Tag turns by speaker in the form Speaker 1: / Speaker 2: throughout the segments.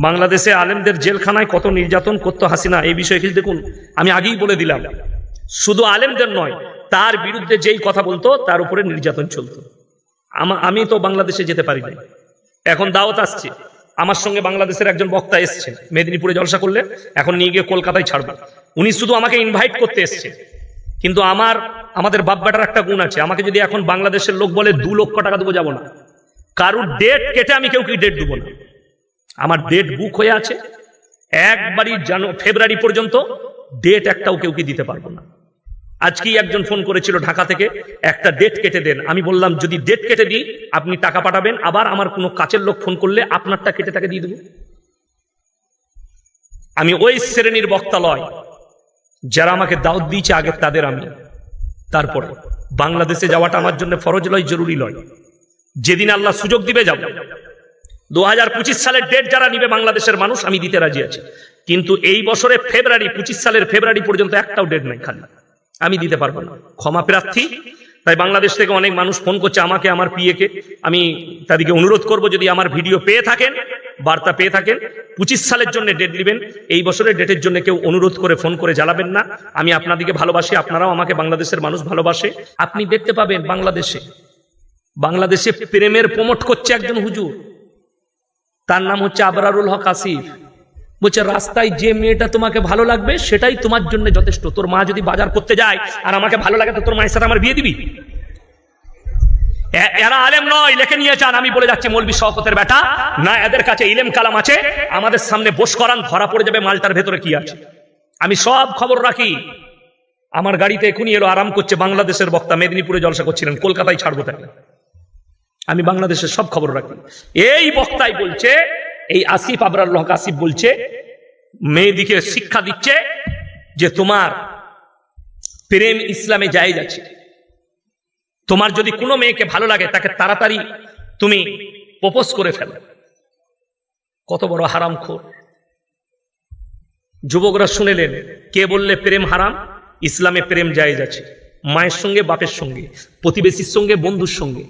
Speaker 1: বাংলাদেশে আলেমদের জেলখানায় কত নির্যাতন করতো হাসিনা, এই বিষয়ে কিছু দেখুন। আমি আগেই বলে দিলাম, শুধু আলেমদের নয়, তার বিরুদ্ধে যেই কথা বলতো, তার উপরে নির্যাতন চলতো। আমা- তো বাংলাদেশে যেতে পারি না এখন দাওয়াত আসছে। আমার সঙ্গে বাংলাদেশের একজন বক্তা এসছে মেদিনীপুরে জলসা করলে, এখন নিয়ে গিয়ে কলকাতায় ছাড়বো। উনি শুধু আমাকে ইনভাইট করতে এসছে। কিন্তু আমার, আমাদের বাপ্পাটার একটা গুণ আছে। আমাকে যদি এখন বাংলাদেশের লোক বলে দু লক্ষ টাকা দেবো যাব না। কারুর ডেট কেটে আমি কেউ কি ডেট দেবো না? আমার ডেট বুক হয়ে আছে। একবারই জানো ফেব্রুয়ারি পর্যন্ত ডেট একটাও কেউ কি দিতে পারব না। আজকেই একজন ফোন করেছিল ঢাকা থেকে, একটা ডেট কেটে দেন। আমি বললাম, যদি ডেট কেটে দিই, আপনি টাকা পাঠাবেন, আবার আমার কোনো কাছের লোক ফোন করলে আপনারটা কেটে তাকে দিয়ে দেবো। আমি ওই শ্রেণির বক্তা লয়, যারা আমাকে দাওয়াত দিয়েছে আগে তাদের আমি। তারপরে বাংলাদেশে যাওয়াটা আমার জন্য ফরজ লয়, জরুরি লয়। যেদিন আল্লাহ সুযোগ দিবে যাব। দু হাজার পঁচিশ সালের ডেট যারা নিবে বাংলাদেশের মানুষ, আমি দিতে রাজি আছি। কিন্তু এই বছরে ফেব্রুয়ারি পঁচিশ সালের ফেব্রুয়ারি পর্যন্ত একটাও ডেট নাই খালি। আমি দিতে পারব না। ক্ষমা প্রার্থী। তাই বাংলাদেশ থেকে অনেক মানুষ ফোন করছে আমাকে, আমার পিএকে আমি তাদেরকে অনুরোধ করব, যদি আমার ভিডিও পেয়ে থাকেন, বার্তা পেয়ে থাকেন, পঁচিশ সালের জন্য ডেট দিবেন। এই বছরের ডেটের জন্য কেউ অনুরোধ করে ফোন করে জ্বালাবেন না। আমি আপনাদেরকে ভালোবাসি, আপনারাও আমাকে বাংলাদেশের মানুষ ভালোবাসে। আপনি দেখতে পাবেন বাংলাদেশে। বাংলাদেশে প্রেমের প্রমোট করছে একজন হুজুর। তার নাম হচ্ছে আবরারুল হক আসিফ। বলছে, রাস্তায় যে মেয়েটা তোমাকে ভালো লাগবে, সেটাই তোমার জন্য যথেষ্ট। তোর মা যদি বাজার করতে যায় আর আমাকে ভালো লাগে, তো তোর মায়ের সাথে আমার বিয়ে দিবি? এরা আলেম নয়, লেখে নিয়ে চান আমি বলে যাচ্ছি, মৌলবি শওকতের বেটা, না, এদের কাছে ইলেম কালাম আছে। আমাদের সামনে বস করান, ধরা পড়ে যাবে, মালটার ভেতরে কি আছে। আমি সব খবর রাখি। আমার গাড়িতে এখনই এলো, আরাম করছে বাংলাদেশের বক্তা, মেদিনীপুরে জলসা করছিলেন, কলকাতায় ছাড়বো তাকে। আমি বাংলাদেশের সব খবর রাখি। এই বক্তাই বলছে, এই আসিফ আবরার হক আসিফ বলছে, মেয়েদিকে শিক্ষা দিচ্ছে যে তোমার প্রেম ইসলামে যায় যাচ্ছে তোমার যদি কোনো মেয়েকে ভালো লাগে, তাকে তাড়াতাড়ি তুমি প্রপোজ করে ফেলো। কত বড় হারাম খোর যুবকরা শুনেলেন, কে বললে প্রেম হারাম? ইসলামে প্রেম জায়েজ আছে। মায়ের সঙ্গে, বাপের সঙ্গে, প্রতিবেশীর সঙ্গে, বন্ধুর সঙ্গে।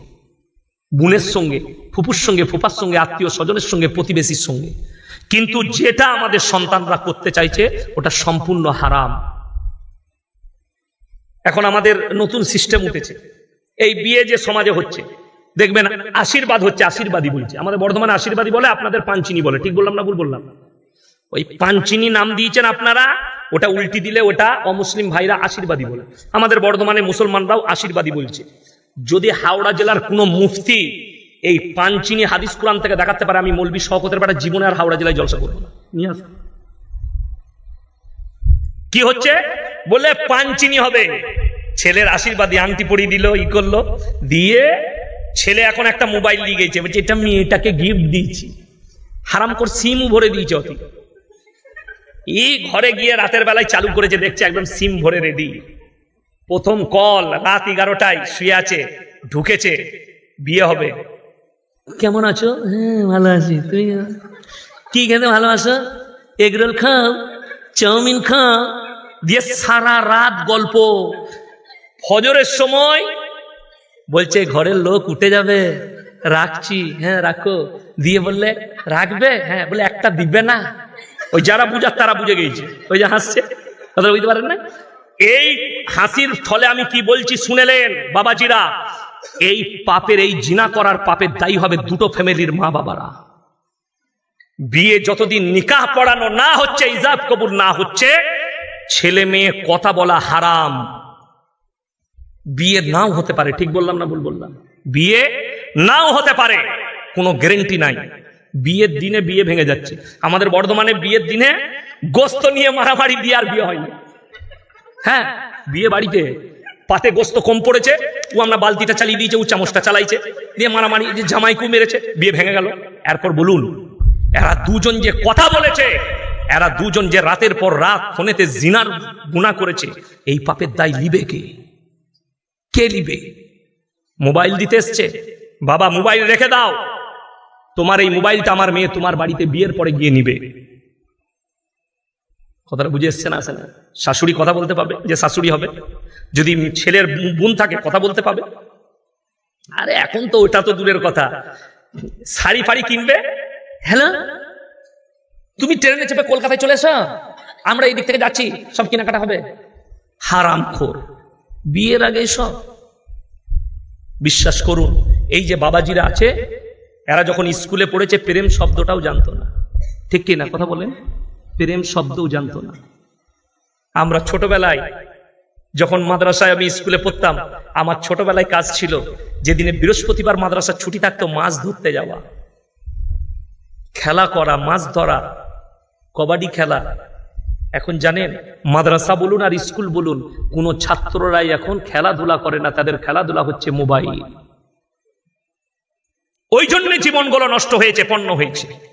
Speaker 1: বোনের সঙ্গে ফুপুর সঙ্গে ফুপার সঙ্গে, আত্মীয় স্বজনের সঙ্গে, প্রতিবেশীর সঙ্গে। কিন্তু যেটা আমাদের সন্তানরা করতে চাইছে, ওটা সম্পূর্ণ হারাম। এখন আমাদের নতুন সিস্টেম উঠেছে। এই বিয়ে যে সমাজে হচ্ছে, দেখবেন আশীর্বাদ হচ্ছে আশীর্বাদী বলছে। আমাদের বর্ধমানে আশীর্বাদী বলে, আপনাদের পাঞ্চিনি বলে। ঠিক বললাম না ভুল বললাম? ওই পাঞ্চিনি নাম দিয়েছেন আপনারা, ওটা উল্টি দিলে ওটা অমুসলিম ভাইরা আশীর্বাদী বলে। আমাদের বর্ধমানে মুসলমানরাও আশীর্বাদী বলছে। যদি হাওড়া জেলার কোনো মুফতি এই পাঞ্চিনি হাদিস কোরআন থেকে দেখাতে পারে আমি মৌলবি শওকতের বেটা জীবনে আর হাওড়া জেলায় জলসা করব না। নিয়ে। কি হচ্ছে? বলে পাঞ্চিনি হবে। ছেলের আশীর্বাদী আংটি পরিয়ে দিল ই করল দিয়ে ছেলে এখন একটা মোবাইল নিয়ে গেছে বলছে এটা মেয়েটাকে গিফট দিয়েছি। হারাম কর সিম ভরে দিয়েছে অতি এই ঘরে গিয়ে রাতের বেলায় চালু করেছে দেখছে একদম সিম ভরে রেডি প্রথম কল রাত এগারোটায় শুয়ে আছে, ঢুকেছে, বিয়ে হবে। কেমন আছো? হ্যাঁ ভালো আছি। তুমি? কি খেতে ভালোবাসো? এগরোল খাও, চাউমিন খাও, দিয়ে সারা রাত গল্প। ফজরের সময় বলছে, ঘরের লোক উঠে যাবে, রাখছি। হ্যাঁ রাখো। দিয়ে বললে, রাখবে? হ্যাঁ বলে, একটা দিবে না। ওই যারা বুঝার তারা বুঝে গেছে ওই যে হাসছে। কথা বুঝতে পারেন না? এই হাসির ফলে আমি কি বলছি শুনেলেন, বাবাজিরা? এই পাপের, এই জিনা করার পাপের দায়ী হবে দুটো ফ্যামিলির মা বাবারা। বিয়ে যতদিন নিকাহ পড়ানো না হচ্ছে, ইজাব কবুল না হচ্ছে, ছেলে মেয়ে কথা বলা হারাম। বিয়ে নাও হতে পারে, ঠিক বললাম না ভুল বললাম? বিয়ে নাও হতে পারে, কোনো গ্যারেন্টি নাই। বিয়ের দিনে বিয়ে ভেঙে যাচ্ছে। আমাদের বর্ধমানে বিয়ের দিনে গোস্ত নিয়ে মারামারি দিয়ে আর বিয়ে হয়নি। হ্যাঁ বিয়ে বাড়িতে পাতে গোস্ত কম পড়েছে, ও আমরা বালতিটা চালিয়ে দিয়েছে, ও চামচটা চালাইছে, দিয়ে মারামারি, যে জামাইকু মেরেছে, বিয়ে ভেঙে গেল। এরপর বলুন, এরা দুজন যে কথা বলেছে, এরা দুজন যে রাতের পর রাত ফোনেতে জিনার গুণা করেছে, এই পাপের দায় লিবে কে? কে লিবে মোবাইল দিতে এসছে। বাবা, মোবাইল রেখে দাও। তোমার এই মোবাইলটা আমার মেয়ে তোমার বাড়িতে বিয়ের পরে গিয়ে নিবে। কথাটা বুঝে এসছে না? আসে না শাশুড়ি কথা বলতে পাবে যে শাশুড়ি হবে? যদি ছেলের বোন থাকে, কথা বলতে পাবে আরে, এখন তো ওটা তো দূরের কথা। শাড়ি ফাড়ি কিনবে? হ্যাঁ তুমি ট্রেনে চেপে কলকাতায় চলে এসো। আমরা এই দিক থেকে যাচ্ছি, সব কেনাকাটা হবে। হারাম খোর বিয়ের আগে সব বিশ্বাস করুন, এই যে বাবাজিরা আছে, এরা যখন স্কুলে পড়েছে, প্রেম শব্দটাও জানতো না। ঠিক কি না? কথা বলেন। প্রেম শব্দও জানতো না। আমরা ছোটবেলায় যখন মাদ্রাসায় আমি স্কুলে পড়তাম, আমার ছোটবেলায় কাজ ছিল যেদিনে বৃহস্পতিবার মাদ্রাসা ছুটি থাকতো মাছ ধরতে যাওয়া। খেলা করা, মাছ ধরা, কবাডি খেলা। এখন জানেন, মাদ্রাসা বলুন আর স্কুল বলুন, কোন ছাত্ররাই এখন খেলাধুলা করে না, তাদের খেলাধুলা হচ্ছে মোবাইল। ওই জন্য জীবনগুলো নষ্ট হয়েছে, পণ্য হয়েছে।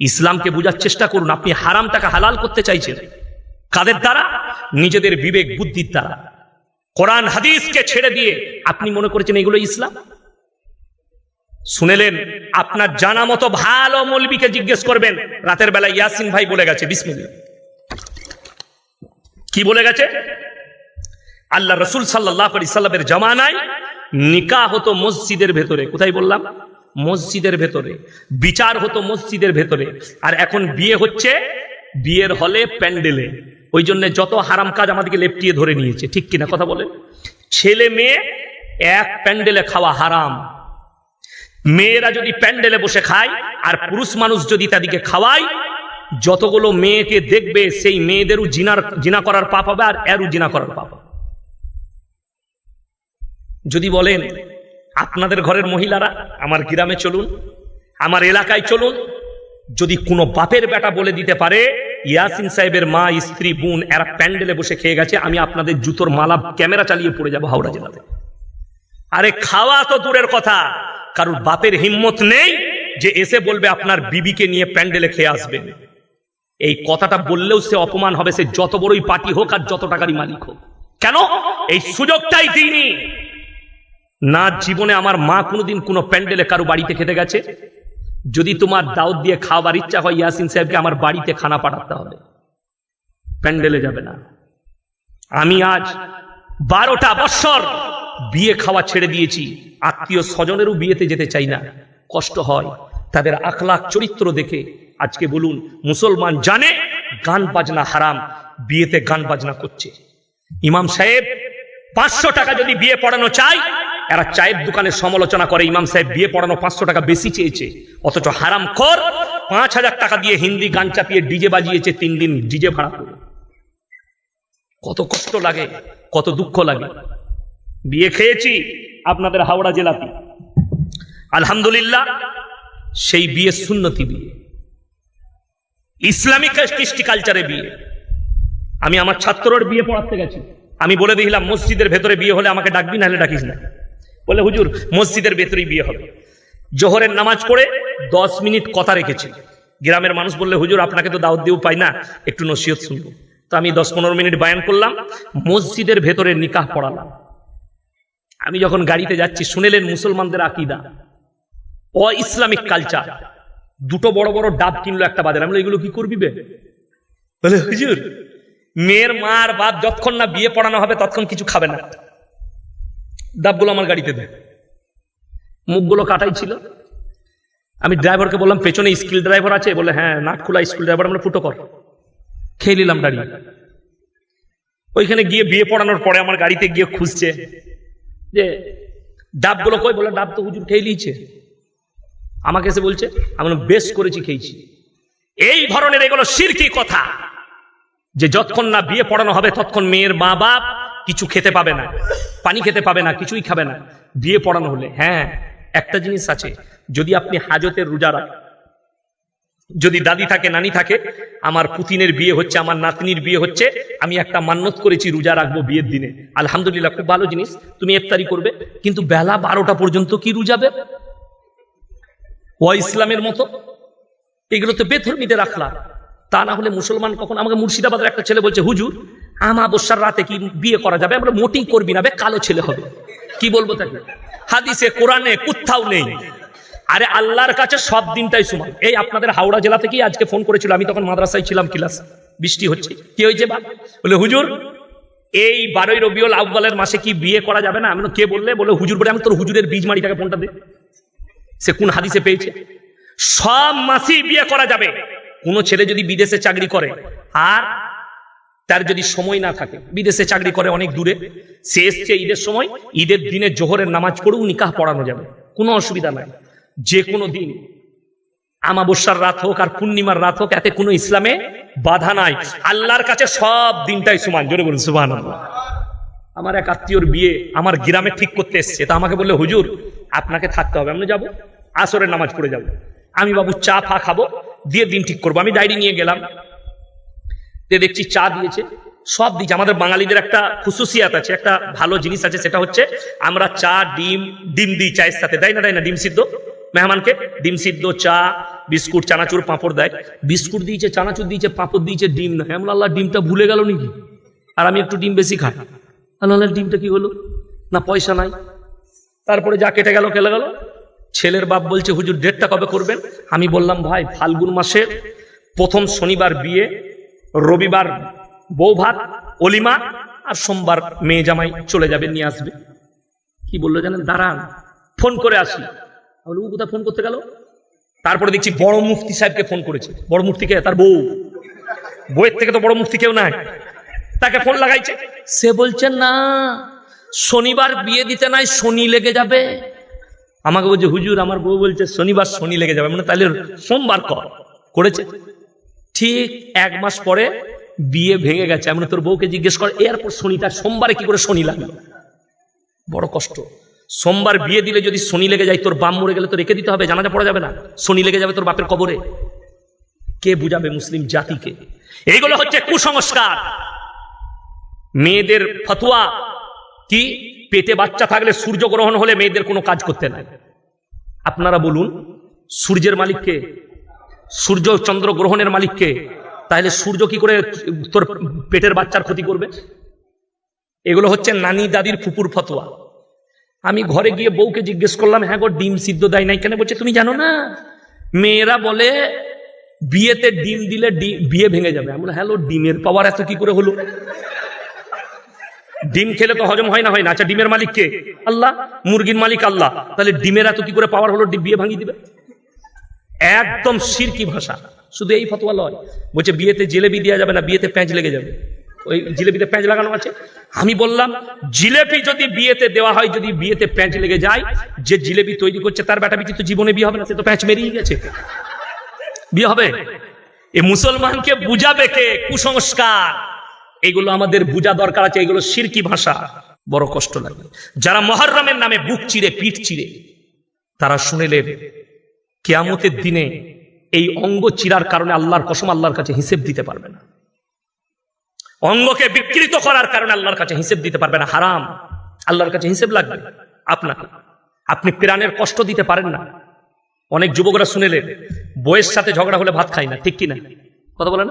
Speaker 1: ইসলামকে বোঝার চেষ্টা করুন, আপনি হারামটাকে হালাল করতে চাইছেন। কাদের দ্বারা? নিজেদের বিবেক, বুদ্ধির দ্বারা। কোরআন, হাদিসকে ছেড়ে দিয়ে আপনি মনে করেছেন এগুলো ইসলাম? শুনেলেন, আপনার জানা মতো ভালো মৌলবীকে জিজ্ঞেস করবেন। রাতের বেলা ইয়াসিন ভাই বলে গেছে বিসমিল্লা কি বলে গেছে? আল্লাহ রসুল সাল্লাহ সাল্লামের জামানায় নিকা হতো মসজিদের ভেতরে। কোথায় বললাম? মসজিদের ভেতরে। বিচার হতো মসজিদের ভেতরে। আর এখন বিয়ে হচ্ছে, বিয়ের হলে প্যান্ডেলে। ওই জন্য যত হারাম কাজ আমাদেরকে লেপটিয়ে ধরে নিয়েছে। ঠিক কিনা কথা বলে ছেলে মেয়ে, এক প্যান্ডেলে খাওয়া হারাম। মেয়েরা যদি প্যান্ডেলে বসে খায়, আর পুরুষ মানুষ যদি তাদেরকে খাওয়ায়, যতগুলো মেয়েকে দেখবে, সেই মেয়েদেরও জিনার, জিনা করার পাপ হবে, আর এরও জিনা করার পাপ যদি বলেন আপনাদের ঘরের মহিলারা আমার গ্রামে চলুন, আমার এলাকায় চলুন। যদি কোনো বাপের বেটা বলে দিতে পারে, ইয়াসিন সাহেবের মা, স্ত্রী, বোন, এরা প্যান্ডেলে বসে খেয়ে গেছে, আমি আপনাদের জুতোর মালা, ক্যামেরা চালিয়ে পড়ে যাব হাওড়া জেলাতে। আরে খাওয়া তো দূরের কথা, কারোর বাপের হিম্মত নেই যে এসে বলবে আপনার বিবিকে নিয়ে প্যান্ডেলে খেয়ে আসবেন। এই কথাটা বললেও সে অপমান হবে, সে যত বড়ই পার্টি হোক আর যত টাকারই মালিক হোক। কেন? এই সুযোগটাই দিইনি। না জীবনে আমার মা কোনোদিন কোনো প্যান্ডেলে কারও বাড়িতে খেতে গেছে? যদি তোমার দাউদ দিয়ে খাওয়ার ইচ্ছা হয় ইয়াসিন সাহেবকে আমার বাড়িতে খানা পাঠাতে হবে। প্যান্ডেলে যাবে না। আমি আজ বারোটা বৎসর বিয়ে খাওয়া ছেড়ে দিয়েছি। আত্মীয় স্বজনেরও বিয়েতে যেতে চাই না। কষ্ট হয় তাদের আখলাখ চরিত্র দেখে। আজকে বলুন, মুসলমান জানে গান বাজনা হারাম, বিয়েতে গান বাজনা করছে। ইমাম সাহেব, পাঁচশো টাকা যদি বিয়ে পড়ানো চাই এরা চায়ের দোকানে সমালোচনা করে, ইমাম সাহেব বিয়ে পড়ানো পাঁচশো টাকা বেশি চেয়েছে, অথচ হারাম খর পাঁচ হাজার টাকা দিয়ে হিন্দি গান চাপিয়ে ডিজে বাজিয়েছে, তিন দিন ডিজে ভাড়া করে। কত কষ্ট লাগে, কত দুঃখ লাগে। বিয়ে খেয়েছি আপনাদের হাওড়া জেলাতে। আলহামদুলিল্লাহ, সেই বিয়ে সুন্নতি বিয়ে। ইসলামিক কৃষ্টি কালচারে বিয়ে। আমি আমার ছাত্রর বিয়ে পড়াতে গেছি। আমি বলে দিলাম, মসজিদের ভেতরে বিয়ে হলে আমাকে ডাকবি, নাহলে ডাকিস না। বলে, হুজুর, মসজিদের ভেতরেই বিয়ে হবে। জোহরের নামাজ পড়ে দশ মিনিট কথা রেখেছি। গ্রামের মানুষ বললে, হুজুর, আপনাকে তো দাওয়াত দিয়েও পাই না, একটু নসিহত শুনব। তো আমি দশ পনেরো মিনিট বায়ান করলাম, মসজিদের ভেতরে নিকাহ পড়ালাম। আমি যখন গাড়িতে যাচ্ছি, শুনেলেন মুসলমানদের আকিদা। অ ইসলামিক কালচার। দুটো বড় বড় ডাব কিনলো একটা বাজারে। আমি এগুলো কি করবি বে? বলে, হুজুর, মেয়ের মার বাপ যতক্ষণ না বিয়ে পড়ানো হবে, ততক্ষণ কিছু খাবে না। ডাবগুলো আমার গাড়িতে দে মুখগুলো কাটাই ছিল। আমি ড্রাইভারকে বললাম, পেছনে স্কিল ড্রাইভার আছে? বলে হ্যাঁ নাট খোলা স্কিল ড্রাইভার, আমরা ফুটো কর। খেয়ে নিলাম দাঁড়িয়ে ওইখানে গিয়ে বিয়ে পড়ানোর পরে আমার গাড়িতে গিয়ে খুঁজছে যে ডাবগুলো কই? বলে ডাব তো হুজুর খেয়ে নিয়েছে। আমাকে এসে বলছে, আমি বেশ করেছি, খেয়েছি। এই ধরনের এগুলো সিরকি কথা। যে যতক্ষণ না বিয়ে পড়ানো হবে, ততক্ষণ মেয়ের মা বাপ কিছু খেতে পাবে না, পানি খেতে পাবে না, কিছুই খাবে না। বিয়ে পড়ানো হলে হ্যাঁ একটা জিনিস আছে, যদি আপনি হাজতের রোজা রাখেন, যদি দাদি থাকে, নানি থাকে, আমার পুতিনের বিয়ে হচ্ছে, আমার নাতনির বিয়ে হচ্ছে, আমি একটা মান্যত করেছি, রোজা রাখব বিয়ের দিনে। আলহামদুলিল্লাহ, খুব ভালো জিনিস, তুমি ইফতারি করবে, কিন্তু বেলা বারোটা পর্যন্ত কি রোজাবে ও ইসলামের মতো, এগুলো তো বেধর্মীতে রাখলা তা না হলে মুসলমান কখন, আমাকে মুর্শিদাবাদের একটা ছেলে বলছে, হুজুর আমাবস্যার রাতে কি বিয়ে করা যাবে? আমরা মোটেই করবি না কালো ছেলে হবে। কি বলব তাকে? হাদিসে, কোরআনে কোথাও নেই। আরে আল্লাহর কাছে সব দিনটাই সমান। এই আপনাদের হাওড়া জেলা থেকেই আজকে ফোন করেছিল? আমি তখন মাদ্রাসায় ছিলাম ক্লাস। বৃষ্টি হচ্ছে। কি হয়েছে বা বলে, হুজুর, এই বারোই রবিউল আউ্বালের মাসে কি বিয়ে করা যাবে না? আমি কে বললে? বলে, হুজুর বলে, আমি তোর হুজুরের বীজ মারি তাকে ফোনটা দে। সে কোন হাদিসে পেয়েছে? সব মাসেই বিয়ে করা যাবে। কোনো ছেলে যদি বিদেশে চাকরি করে, আর তার যদি সময় না থাকে, বিদেশে চাকরি করে অনেক দূরে, সে এসছে ঈদের সময়, ঈদের দিনে জোহরের নামাজ পড়েও নিকাহ পড়ানো যাবে, কোনো অসুবিধা নাই। যে কোনো দিন, আমাবস্যার রাত হোক আর পূর্ণিমার রাত হোক, এতে কোনো ইসলামে বাধা নাই। আল্লাহর কাছে সব দিনটাই সমান, জোরে বলুন সুবাহ আমার এক আত্মীয়র বিয়ে আমার গ্রামে ঠিক করতে এসছে, তা আমাকে বললে, হুজুর, আপনাকে থাকতে হবে আমি যাব, আসরের নামাজ পড়ে যাব। আমি বাবু চা ফা খাব, দিয়ে দিন ঠিক করব। আমি ডায়েরি নিয়ে গেলাম দিয়ে দেখছি চা দিয়েছে, সব দিয়েছে। আমাদের বাঙালিদের একটা খুশুসিয়াত আছে, একটা ভালো জিনিস আছে, সেটা হচ্ছে আমরা চা, ডিম ডিম দিই চায়ের সাথে। দেয় না দেয় না, ডিম সিদ্ধ? মেহমানকে ডিম সিদ্ধ, চা, বিস্কুট, চানাচুর, পাঁপড় দেয়। বিস্কুট দিয়েছে, চানাচুর দিয়েছে, পাঁপড় দিয়েছে, ডিম না। এমন আল্লাহ ডিমটা ভুলে গেল নাকি? আর আমি একটু ডিম বেশি খাই। আল্লাহ ডিমটা কি হলো? না, পয়সা নাই। তারপরে যা কেটে গেল কেটে গেল। ছেলের বাপ বলছে, হুজুর, ডেটটা কবে করবেন? আমি বললাম, ভাই, ফাল্গুন মাসের প্রথম শনিবার বিয়ে রবিবার বউ ভাত অলিমা আর সোমবার মেয়ে জামাই চলে যাবে নিয়ে আসবে। কি বলল জানেন? দাঁড়ান ফোন করে আসি। বললাম, ও কোথায় ফোন করতে গেল? তারপরে দেখছি বড় মুফতি সাহেবকে ফোন করেছে। বড় মুফতিকে তার বউ। বইয়ের থেকে তো বড় মুফতি কেউ নাই। তাকে ফোন লাগাইছে। সে বলছে না শনিবার বিয়ে দিতে নাই শনি লেগে যাবে। আমাকে বলছে হুজুর আমার বউ বলছে শনিবার শনি লেগে যাবে। মানে তাহলে সোমবার কর। করেছে। ঠিক এক মাস পরে বিয়ে ভেঙে গেছে। আমি তোর বউকে জিজ্ঞেস কর, এরপর শনি, তার সোমবারে কি করে শনি লাগল বড় কষ্ট। সোমবার বিয়ে দিলে যদি শনি লেগে যায়, তোর বাম মরে গেলে তো রেখে দিতে হবে, জানাজা পড়া যাবে না। শনি লেগে যাবে তোর বাপের কবরে। কে বুঝাবে মুসলিম জাতিকে? এইগুলো হচ্ছে কুসংস্কার। মেয়েদের ফতুয়া কি? পেটে বাচ্চা থাকলে সূর্য গ্রহণ হলে মেয়েদের কোনো কাজ করতে নাই। আপনারা বলুন, সূর্যের মালিককে সূর্য চন্দ্র গ্রহণের মালিককে, তাহলে সূর্য কি করে তোর পেটের বাচ্চার ক্ষতি করবে? এগুলো হচ্ছে নানি দাদির ফুপুর ফতোয়া। আমি ঘরে গিয়ে বউকে জিজ্ঞেস করলাম হ্যাঁ গো, ডিম সিদ্ধ দেয় নাই কেন? বলছে, তুমি জানো না, মেয়েরা বলে, বিয়েতে ডিম দিলে বিয়ে ভেঙে যাবে। আমরা হ্যালো, ডিমের পাওয়ার এত কি করে হলো? ডিম খেলে তো হজম হয় না হয় না। আচ্ছা ডিমের মালিক কে? আল্লাহ, মুরগির মালিক আল্লাহ। তাহলে ডিমের এত কি করে পাওয়ার হলো, ডিম বিয়ে ভাঙিয়ে দিবে? একদম সিরকি ভাষা। শুধু এই ফতোয়া লয়। বলছে, বিয়েতে জিলেবি দেওয়া যাবে না, বিয়েতে প্যাঁচ লেগে যাবে। ওই জিলেবিতে প্যাঁচ লাগানো আছে। আমি বললাম, জিলেপি যদি বিয়েতে দেওয়া হয়, যদি বিয়েতে প্যাঁচ লেগে যায়, যে জিলেবি তৈরি করছে, তার বেটা বিচি তো জীবনে বিয়ে হবে না, সে তো প্যাঁচ মেরিয়ে গেছে। বিয়ে হবে? এ মুসলমানকে বুঝাবে কে? কুসংস্কার। এগুলো আমাদের বুঝা দরকার আছে, এগুলো সিরকি ভাষা। বড় কষ্ট লাগে। যারা মহরমের নামে বুক চিরে, পিঠ চিরে, তারা শুনেলেন কেয়ামতের দিনে এই অঙ্গ চিরার কারণে আল্লাহর কসম আল্লাহর কাছে হিসেব দিতে পারবে না। অঙ্গকে বিকৃত করার কারণে আল্লাহর কাছে হিসেব দিতে পারবে না। হারাম। আল্লাহর কাছে হিসেব লাগবে আপনাকে। আপনি প্রাণের কষ্ট দিতে পারেন না। অনেক যুবকরা শুনেলেন বইয়ের সাথে ঝগড়া হলে ভাত খাই না, ঠিক কিনা? কথা বলেন?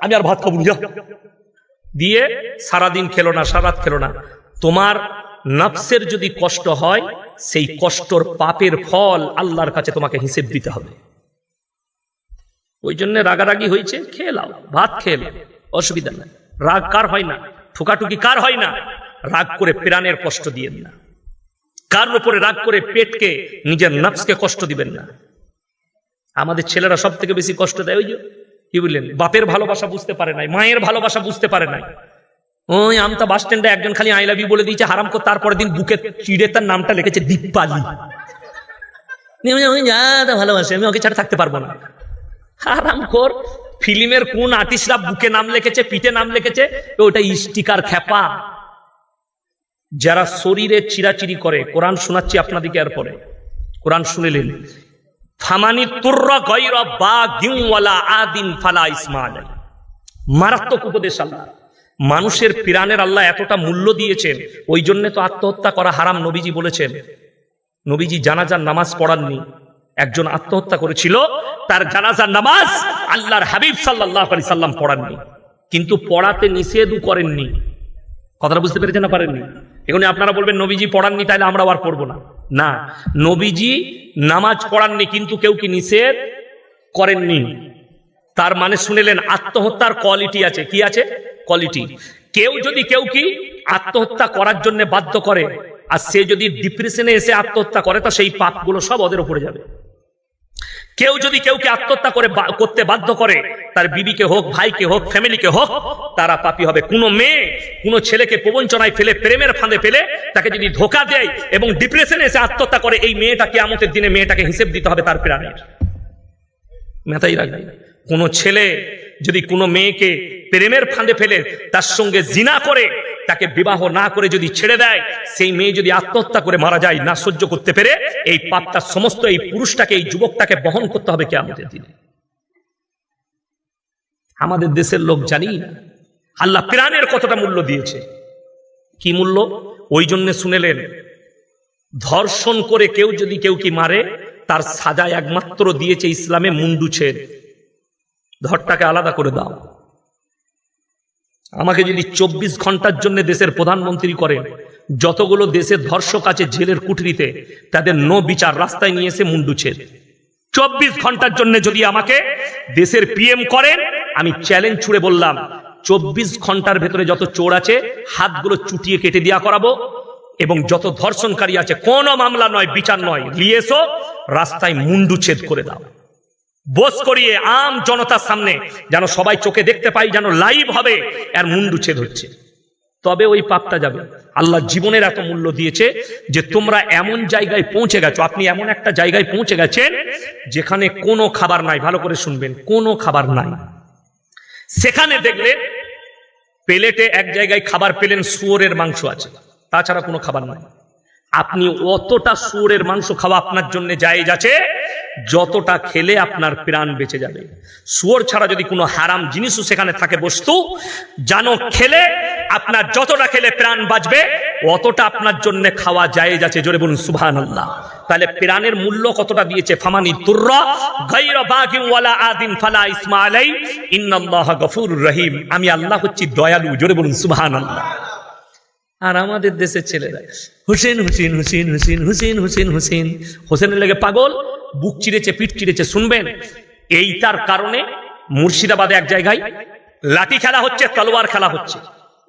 Speaker 1: আমি আর ভাত খাব দিয়ে সারাদিন খেলো না সারাত খেলো না। তোমার নফসের যদি কষ্ট হয়, সেই কষ্টর পাপের ফল আল্লাহর কাছে তোমাকে হিসেব দিতে হবে। ওই জন্য রাগারাগি হয়েছে, খেয়ে লাও ভাত খেয়ে লাও অসুবিধা নাই। রাগ কার হয় না? ঠুকাঠুকি কার হয় না? রাগ করে প্রাণের কষ্ট দিয়েন না। কার উপরে রাগ করে পেটকে, নিজের নফসকে কষ্ট দিবেন না। আমাদের ছেলেরা সব থেকে বেশি কষ্ট দেয়, ওই যে, কি বললেন? বাপের ভালোবাসা বুঝতে পারে নাই, মায়ের ভালোবাসা বুঝতে পারে নাই। ওই আমতা বাস স্ট্যান্ডে একজন খালি আই লাভ বলে দিয়েছে, হারাম করে, তারপরের দিন বুকে চিড়ে তার নামটা লিখেছে দীপালি। যা ভালোবাসে, আমি ওকে ছাড়া থাকতে পারব না। হারাম কর, ফিল্মের কোন আর্টিস্টরা বুকে নাম লিখেছে, পিঠে নাম লিখেছে ওটা স্টিকার খেপা যারা শরীরে চিরাচিরি করে, কোরআন শোনাচ্ছি আপনাদেরকে এরপরে। কোরআন শুনেলেন, ফামানি তুর্র গৈর বা গিউওয়ালা আদিন ফালা ইসমা মারাত্মক উপদেশ আল্লাহ। মানুষের প্রাণের আল্লাহ এতটা মূল্য দিয়েছেন, ওই জন্য তো আত্মহত্যা করা হারাম নবীজি বলেছেন। নবীজি জানাজার নামাজ পড়াননি। একজন আত্মহত্যা করেছিল, তার জানাজার নামাজ আল্লাহর হাবিব সাল্লাহ আলি সাল্লাম পড়াননি। কিন্তু পড়াতে নিষেধও করেননি। কথাটা বুঝতে পেরেছেন না পারেননি? এখানে আপনারা বলবেন, নবীজি পড়াননি, তাহলে আমরা আর পড়ব না। না, নবীজি নামাজ পড়াননি, কিন্তু কেউ কি নিষেধ করেননি? তার মানে শুনেলেন, আত্মহত্যার কোয়ালিটি আছে। কি আছে? কোয়ালিটি কেউ যদি কেউ কি আত্মহত্যা করার জন্য বাধ্য করে, আর সে যদি ডিপ্রেশনে এসে আত্মহত্যা করে, তা সেই পাপগুলো সব ওদের উপরে যাবে। কেউ যদি কেউকে আত্মহত্যা করে করতে বাধ্য করে, তার বিবিকে হোক, ভাইকে হোক, ফ্যামিলিকে হোক, তারা পাপি হবে। কোনো মেয়ে কোনো ছেলেকে প্রবঞ্চনায় ফেলে, প্রেমের ফাঁদে ফেলে, তাকে যদি ধোকা দেয় এবং ডিপ্রেশনে এসে আত্মহত্যা করে, এই মেয়েটাকে আমতের দিনে মেয়েটাকে হিসেব দিতে হবে তার প্রাণের মেথাই রাখবে কোনো ছেলে যদি কোনো মেয়েকে প্রেমের ফাঁদে ফেলে, তার সঙ্গে জিনা করে, তাকে বিবাহ না করে যদি ছেড়ে দেয়, সেই মেয়ে যদি আত্মহত্যা করে মারা যায়, না সহ্য করতে পেরে, এই পাপটা সমস্ত এই পুরুষটাকে, এই যুবকটাকে বহন করতে হবে কে আমাদের দিনে। আমাদের দেশের লোক জানি আল্লাহ প্রাণের কতটা মূল্য দিয়েছে। কি মূল্য? ওই জন্য শুনেলেন, ধর্ষণ করে কেউ যদি কেউ কি মারে, তার সাজা একমাত্র দিয়েছে ইসলামে মুন্ডু ছেদ। ধরটাকে আলাদা করে দাও। আমাকে যদি চব্বিশ ঘণ্টার জন্য দেশের প্রধানমন্ত্রী করেন, যতগুলো দেশের ধর্ষক আছে জেলের কুঠরিতে, তাদের নো বিচার রাস্তায় নিয়ে এসে মুন্ডু ছেদ চব্বিশ ঘণ্টার জন্য যদি আমাকে দেশের পিএম করেন, আমি চ্যালেঞ্জ ছুড়ে বললাম, চব্বিশ ঘণ্টার ভেতরে যত চোর আছে, হাতগুলো চুটিয়ে কেটে দেওয়া করাবো, এবং যত ধর্ষণকারী আছে, কোনো মামলা নয়, বিচার নয়, নিয়ে এসো, রাস্তায় মুন্ডু ছেদ করে দাও। বোস করিয়ে আম জনতার সামনে, যেন সবাই চোখে দেখতে পাই, যেন লাইভ হবে আর মুন্ডু ছেদ হচ্ছে। তবে ওই পাপটা যাবে। আল্লাহ জীবনের এত মূল্য দিয়েছে যে তোমরা এমন জায়গায় পৌঁছে গেছো, আপনি এমন একটা জায়গায় পৌঁছে গেছেন যেখানে কোনো খাবার নাই। ভালো করে শুনবেন, কোনো খাবার নাই। সেখানে দেখলে প্লেটে এক জায়গায় খাবার পেলেন, শুয়োরের মাংস আছে। তাছাড়া কোনো খাবার নাই। আপনি অতটা শুয়োরের মাংস খাওয়া আপনার জন্য জায়েজ আছে, যতটা খেলে আপনার প্রাণ বেঁচে যাবে। শুয়োর ছাড়া যদি কোনো হারাম জিনিসও সেখানে থাকে বস্তু জানো খেলে আপনার যতটা খেলে প্রাণ বাঁচবে, অতটা আপনার জন্য খাওয়া জায়েজ আছে। জোরে বলুন সুবহান আল্লাহ তাহলে প্রাণের মূল্য কতটা দিয়েছে? ফামানি তুর্রা ওয়ালা আদিন ফালা ইসমা আলাই। ইন্নাল্লাহ গফুরুর রহিম। আমি আল্লাহ হচ্ছি দয়ালু। জোরে বলুন সুবহান আল্লাহ আর আমাদের দেশের ছেলেরা। হুসেন হুসেন হুসেন হুসেন হুসেন হুসেন হুসেন। হোসেনের লেগে পাগল, বুক চিড়েছে পিঠ চিড়েছে শুনবেন? এইটার কারণে মুর্শিদাবাদে এক জায়গায় লাঠি খেলা হচ্ছে, তলোয়ার খেলা হচ্ছে।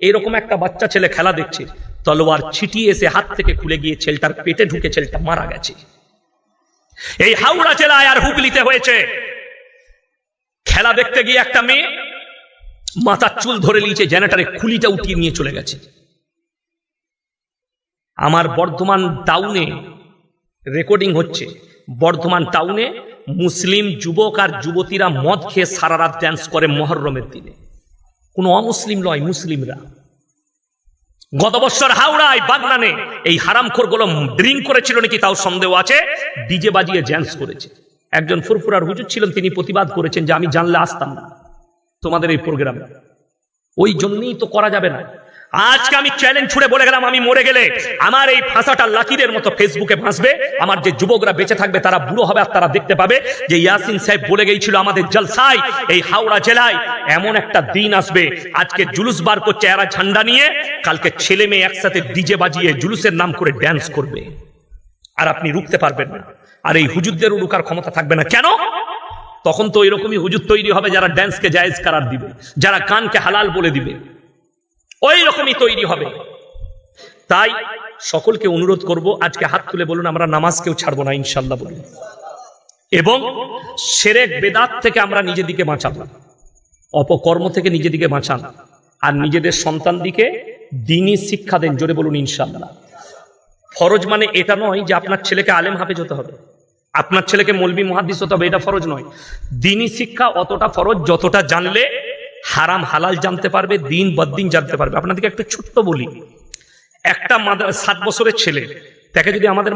Speaker 1: এইরকম একটা বাচ্চা ছেলে খেলা দেখছে, তলোয়ার ছিটিয়ে এসে হাত থেকে খুলে গিয়ে ছেলেটার পেটে ঢুকে ছেলেটা মারা গেছে। এই হাওড়া জেলায় আর হুগলিতে হয়েছে, খেলা দেখতে গিয়ে একটা মেয়ে মাথার চুল ধরে নিয়েছে জেনারেটারে খুলিটা উঠিয়ে নিয়ে চলে গেছে। আমার বর্ধমান টাউনে রেকর্ডিং হচ্ছে। বর্ধমান টাউনে মুসলিম যুবক আর যুবতীরা মদ খেয়ে সারা রাত ড্যান্স করে মহরমের দিনে। কোনো অমুসলিম নয়, মুসলিমরা। গত বছর হাওড়ায়, বাগনানে এই হারামখোরগুলো ড্রিঙ্ক করেছিল নাকি তাও সন্দেহ আছে? ডিজে বাজিয়ে ড্যান্স করেছে। একজন ফুরফুরার হুজুর ছিলেন, তিনি প্রতিবাদ করেছেন যে আমি জানলে আসতাম না। তোমাদের এই প্রোগ্রামে ওই জন্যই তো করা যাবে না। আজকে আমি চ্যালেঞ্জ ছুড়ে বলে গেলাম, আমি মরে গেলে। আমার এই ভাষাটা লাকিরের মতো ফেসবুকে ভাসবে। আমার যে যুবকরা বেঁচে থাকবে, তারা বুড়ো হবে আর তারা দেখতে পাবে যে ইয়াসিন সাহেব বলে গিয়েছিল আমাদের জলসায়, এই হাওড়া জেলায় এমন একটা দিন আসবে। আজকে জুলুস বার করছে এরা ঝান্ডা নিয়ে। কালকে ছেলে মেয়ে একসাথে ডিজে বাজিয়ে জুলুসের নাম করে ড্যান্স করবে। আর আপনি রুখতে পারবেন না। আর এই হুজুরদের রুকার ক্ষমতা থাকবে না। কেন? তখন তো এরকমই হুজুর তৈরি হবে যারা ড্যান্সকে জায়েজ করার দিবে, যারা কানকে হালাল বলে দিবে। ওই রকমই তৈরি হবে। তাই সকলকে অনুরোধ করব, আজকে হাত তুলে বলুন, আমরা নামাজ কেউ ছাড়বো না ইনশাল্লাহ বলুন। এবং সেরেক বেদাত থেকে আমরা নিজেদিকে বাঁচাবো। অপকর্ম থেকে নিজেদিকে বাঁচান। আর নিজেদের সন্তান দিকে দিনই শিক্ষা দেন, জোরে বলুন ইনশাল্লাহ ফরজ মানে এটা নয় যে আপনার ছেলেকে আলেম হাফেজ হতে হবে। আপনার ছেলেকে মলবি, মহাদিস হতে হবে, এটা ফরজ নয়। দিনই শিক্ষা অতটা ফরজ যতটা জানলে হারাম, হালাল জানতে পারবে, দিন বদিন জানতে পারবে। আপনাদেরকে একটা ছোট্ট বলি। একটা সাত বছরের ছেলে, তাকে যদি আমাদের